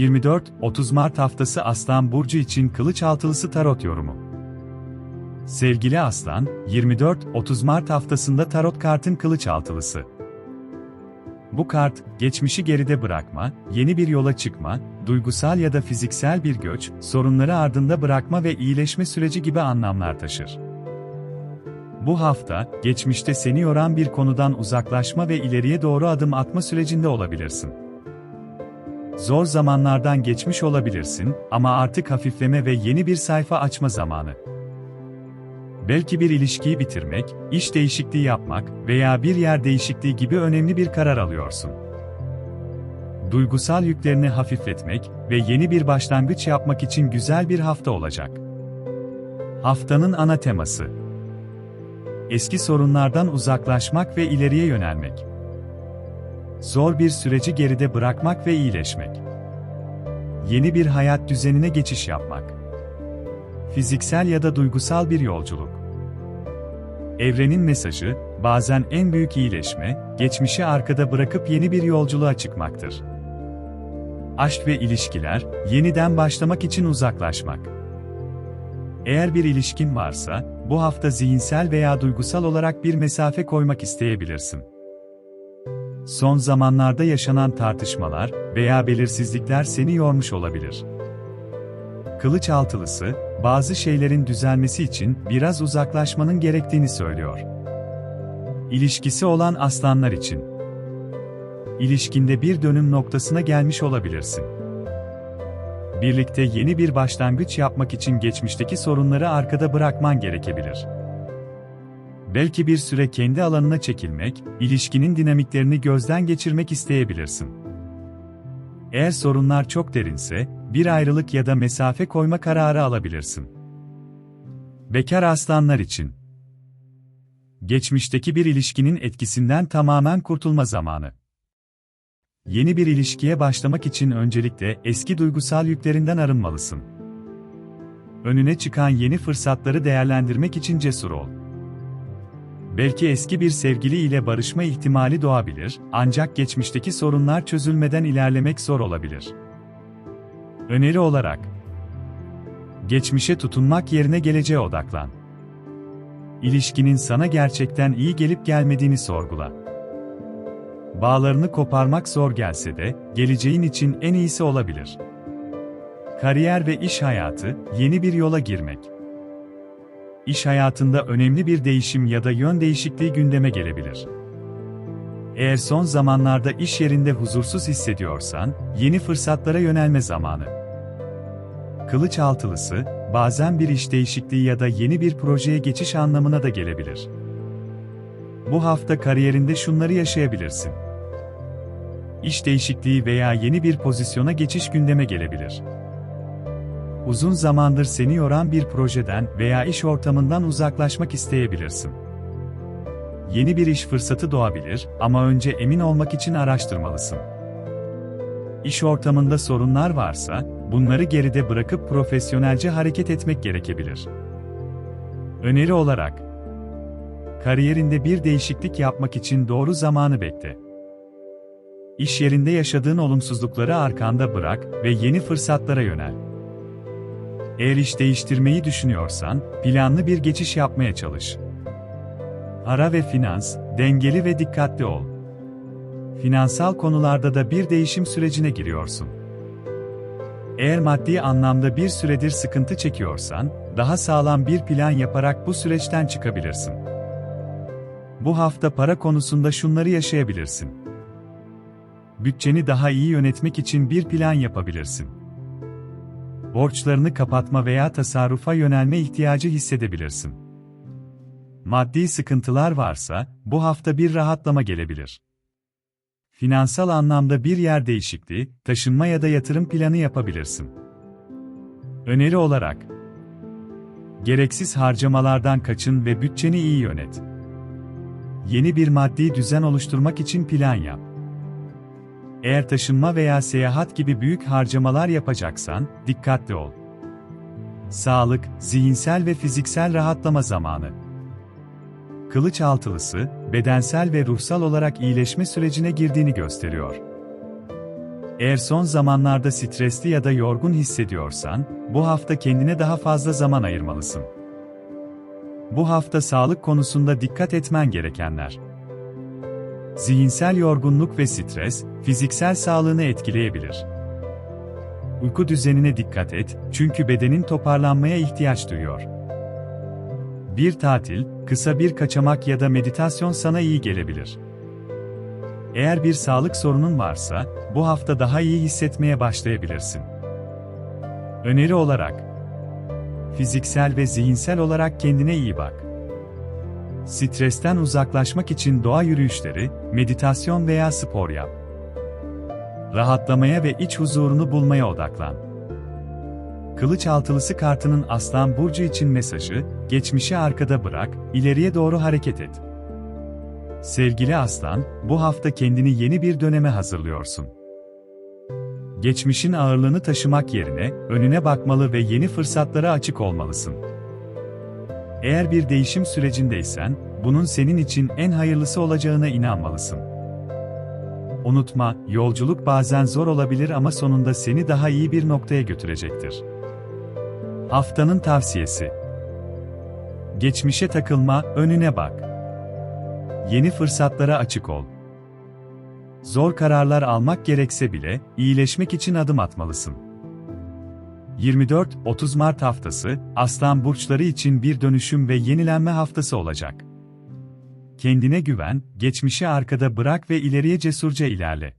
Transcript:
24-30 Mart haftası Aslan Burcu için Kılıç Altılısı Tarot Yorumu. Sevgili Aslan, 24-30 Mart haftasında tarot kartın Kılıç Altılısı. Bu kart, geçmişi geride bırakma, yeni bir yola çıkma, duygusal ya da fiziksel bir göç, sorunları ardında bırakma ve iyileşme süreci gibi anlamlar taşır. Bu hafta, geçmişte seni yoran bir konudan uzaklaşma ve ileriye doğru adım atma sürecinde olabilirsin. Zor zamanlardan geçmiş olabilirsin ama artık hafifleme ve yeni bir sayfa açma zamanı. Belki bir ilişkiyi bitirmek, iş değişikliği yapmak veya bir yer değişikliği gibi önemli bir karar alıyorsun. Duygusal yüklerini hafifletmek ve yeni bir başlangıç yapmak için güzel bir hafta olacak. Haftanın ana teması Eski sorunlardan uzaklaşmak ve ileriye yönelmek. Zor bir süreci geride bırakmak ve iyileşmek. Yeni bir hayat düzenine geçiş yapmak. Fiziksel ya da duygusal bir yolculuk. Evrenin mesajı, bazen en büyük iyileşme, geçmişi arkada bırakıp yeni bir yolculuğa çıkmaktır. Aşk ve ilişkiler, yeniden başlamak için uzaklaşmak. Eğer bir ilişkin varsa, bu hafta zihinsel veya duygusal olarak bir mesafe koymak isteyebilirsin. Son zamanlarda yaşanan tartışmalar veya belirsizlikler seni yormuş olabilir. Kılıç altılısı, bazı şeylerin düzelmesi için biraz uzaklaşmanın gerektiğini söylüyor. İlişkisi olan aslanlar için. İlişkinde bir dönüm noktasına gelmiş olabilirsin. Birlikte yeni bir başlangıç yapmak için geçmişteki sorunları arkada bırakman gerekebilir. Belki bir süre kendi alanına çekilmek, ilişkinin dinamiklerini gözden geçirmek isteyebilirsin. Eğer sorunlar çok derinse, bir ayrılık ya da mesafe koyma kararı alabilirsin. Bekar aslanlar için Geçmişteki bir ilişkinin etkisinden tamamen kurtulma zamanı. Yeni bir ilişkiye başlamak için öncelikle eski duygusal yüklerinden arınmalısın. Önüne çıkan yeni fırsatları değerlendirmek için cesur ol. Belki eski bir sevgili ile barışma ihtimali doğabilir, ancak geçmişteki sorunlar çözülmeden ilerlemek zor olabilir. Öneri olarak Geçmişe tutunmak yerine geleceğe odaklan. İlişkinin sana gerçekten iyi gelip gelmediğini sorgula. Bağlarını koparmak zor gelse de, geleceğin için en iyisi olabilir. Kariyer ve iş hayatı, yeni bir yola girmek. İş hayatında önemli bir değişim ya da yön değişikliği gündeme gelebilir. Eğer son zamanlarda iş yerinde huzursuz hissediyorsan, yeni fırsatlara yönelme zamanı. Kılıç altılısı, bazen bir iş değişikliği ya da yeni bir projeye geçiş anlamına da gelebilir. Bu hafta kariyerinde şunları yaşayabilirsin. İş değişikliği veya yeni bir pozisyona geçiş gündeme gelebilir. Uzun zamandır seni yoran bir projeden veya iş ortamından uzaklaşmak isteyebilirsin. Yeni bir iş fırsatı doğabilir ama önce emin olmak için araştırmalısın. İş ortamında sorunlar varsa, bunları geride bırakıp profesyonelce hareket etmek gerekebilir. Öneri olarak, kariyerinde bir değişiklik yapmak için doğru zamanı bekle. İş yerinde yaşadığın olumsuzlukları arkanda bırak ve yeni fırsatlara yönel. Eğer iş değiştirmeyi düşünüyorsan, planlı bir geçiş yapmaya çalış. Ara ve finans, dengeli ve dikkatli ol. Finansal konularda da bir değişim sürecine giriyorsun. Eğer maddi anlamda bir süredir sıkıntı çekiyorsan, daha sağlam bir plan yaparak bu süreçten çıkabilirsin. Bu hafta para konusunda şunları yaşayabilirsin. Bütçeni daha iyi yönetmek için bir plan yapabilirsin. Borçlarını kapatma veya tasarrufa yönelme ihtiyacı hissedebilirsin. Maddi sıkıntılar varsa, bu hafta bir rahatlama gelebilir. Finansal anlamda bir yer değişikliği, taşınma ya da yatırım planı yapabilirsin. Öneri olarak, gereksiz harcamalardan kaçın ve bütçeni iyi yönet. Yeni bir maddi düzen oluşturmak için plan yap. Eğer taşınma veya seyahat gibi büyük harcamalar yapacaksan, dikkatli ol. Sağlık, zihinsel ve fiziksel rahatlama zamanı. Kılıç altılısı, bedensel ve ruhsal olarak iyileşme sürecine girdiğini gösteriyor. Eğer son zamanlarda stresli ya da yorgun hissediyorsan, bu hafta kendine daha fazla zaman ayırmalısın. Bu hafta sağlık konusunda dikkat etmen gerekenler. Zihinsel yorgunluk ve stres, fiziksel sağlığını etkileyebilir. Uyku düzenine dikkat et, çünkü bedenin toparlanmaya ihtiyaç duyuyor. Bir tatil, kısa bir kaçamak ya da meditasyon sana iyi gelebilir. Eğer bir sağlık sorunun varsa, bu hafta daha iyi hissetmeye başlayabilirsin. Öneri olarak, fiziksel ve zihinsel olarak kendine iyi bak. Stresten uzaklaşmak için doğa yürüyüşleri, meditasyon veya spor yap. Rahatlamaya ve iç huzurunu bulmaya odaklan. Kılıç altılısı kartının Aslan Burcu için mesajı, geçmişi arkada bırak, ileriye doğru hareket et. Sevgili Aslan, bu hafta kendini yeni bir döneme hazırlıyorsun. Geçmişin ağırlığını taşımak yerine, önüne bakmalı ve yeni fırsatlara açık olmalısın. Eğer bir değişim sürecindeysen, bunun senin için en hayırlısı olacağına inanmalısın. Unutma, yolculuk bazen zor olabilir ama sonunda seni daha iyi bir noktaya götürecektir. Haftanın tavsiyesi Geçmişe takılma, önüne bak. Yeni fırsatlara açık ol. Zor kararlar almak gerekse bile, iyileşmek için adım atmalısın. 24-30 Mart haftası, Aslan burçları için bir dönüşüm ve yenilenme haftası olacak. Kendine güven, geçmişi arkada bırak ve ileriye cesurca ilerle.